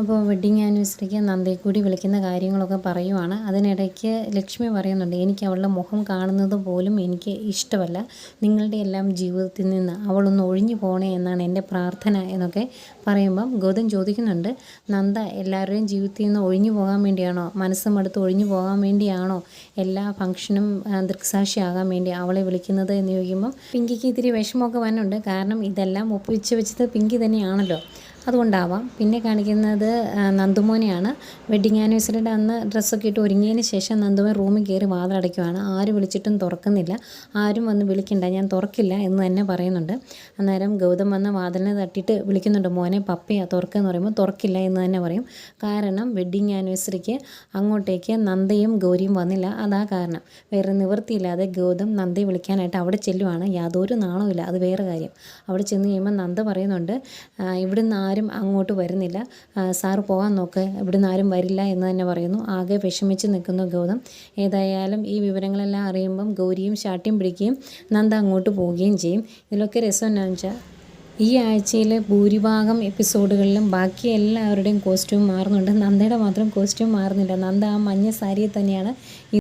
അപ്പോൾ വെഡ്ഡിങ് ആനിവേഴ്സറിക്ക് നന്ദയെ കൂടി വിളിക്കുന്ന കാര്യങ്ങളൊക്കെ പറയുവാണ്. അതിനിടയ്ക്ക് ലക്ഷ്മി പറയുന്നുണ്ട് എനിക്ക് അവളുടെ മുഖം കാണുന്നത് പോലും എനിക്ക് ഇഷ്ടമല്ല. നിങ്ങളുടെ എല്ലാം ജീവിതത്തിൽ നിന്ന് അവളൊന്ന് ഒഴിഞ്ഞു പോകണേ എന്നാണ് എന്റെ പ്രാർത്ഥന എന്നൊക്കെ പറയുമ്പം ഗൗതം ചോദിക്കുന്നുണ്ട് നന്ദ എല്ലാവരുടെയും ജീവിതത്തിൽ നിന്ന് ഒഴിഞ്ഞു പോകാൻ വേണ്ടിയാണോ? മനസ്സും അടുത്ത് ഒഴിഞ്ഞു പോകാൻ വേണ്ടിയാണോ? എല്ലാ ഫംഗ്ഷനും ദൃക്സാക്ഷിയാകാൻ വേണ്ടി അവളെ വിളിക്കുന്നത്? എന്ന് ചോദിക്കുമ്പം പിങ്കിക്ക് ഇത്തിരി വിഷമമൊക്കെ വന്നുണ്ട് കാരണം ഇതെല്ലാം ഒപ്പിച്ച് വെച്ചത് പിങ്കി തന്നെയാണല്ലോ. അതുകൊണ്ടാവാം. പിന്നെ കാണിക്കുന്നത് നന്ദുമോനെയാണ്. വെഡ്ഡിങ് ആനിവേഴ്സറിയുടെ അന്ന് ഡ്രസ്സൊക്കെ ഇട്ട് ഒരുങ്ങിയതിന് ശേഷം നന്ദുമോൻ റൂമിൽ കയറി വാതിലടയ്ക്കുവാണ്. ആര് വിളിച്ചിട്ടും തുറക്കുന്നില്ല. ആരും വന്ന് വിളിക്കണ്ട. ഞാൻ തുറക്കില്ല എന്ന് തന്നെ പറയുന്നുണ്ട്. അന്നേരം ഗൗതം വന്ന് വാതിലിനെ തട്ടിയിട്ട് വിളിക്കുന്നുണ്ട് മോനെ പപ്പയാ തുറക്കുക എന്ന് പറയുമ്പോൾ തുറക്കില്ല എന്ന് തന്നെ പറയും. കാരണം വെഡ്ഡിങ് ആനിവേഴ്സറിക്ക് അങ്ങോട്ടേക്ക് നന്ദയും ഗൗരിയും വന്നില്ല. അതാ കാരണം. വേറെ നിവൃത്തിയില്ലാതെ ഗൗതം നന്ദയെ വിളിക്കാനായിട്ട് അവിടെ ചെല്ലുവാണ്. യാതൊരു നാണവുമില്ല. അത് വേറെ കാര്യം. അവിടെ ചെന്ന് കഴിയുമ്പോൾ നന്ദ പറയുന്നുണ്ട് "ആ, ഇവിടുന്ന് ആരും അങ്ങോട്ട് വരുന്നില്ല. സാർ പോകാൻ നോക്ക്. ഇവിടുന്ന് ആരും വരില്ല എന്ന് തന്നെ പറയുന്നു. ആകെ വിഷമിച്ച് നിൽക്കുന്നു ഗൗതം. ഏതായാലും ഈ വിവരങ്ങളെല്ലാം അറിയുമ്പം ഗൗരിയും ശാട്ടിയും പിടിക്കുകയും നന്ദ അങ്ങോട്ട് പോവുകയും ചെയ്യും. ഇതിലൊക്കെ രസം എന്നാന്ന് വെച്ചാൽ ഈ ആഴ്ചയിലെ ഭൂരിഭാഗം എപ്പിസോഡുകളിലും ബാക്കി എല്ലാവരുടെയും കോസ്റ്റ്യൂം മാറുന്നുണ്ട്. നന്ദയുടെ മാത്രം കോസ്റ്റ്യൂം മാറുന്നില്ല. നന്ദ ആ മഞ്ഞ സാരിയെ തന്നെയാണ്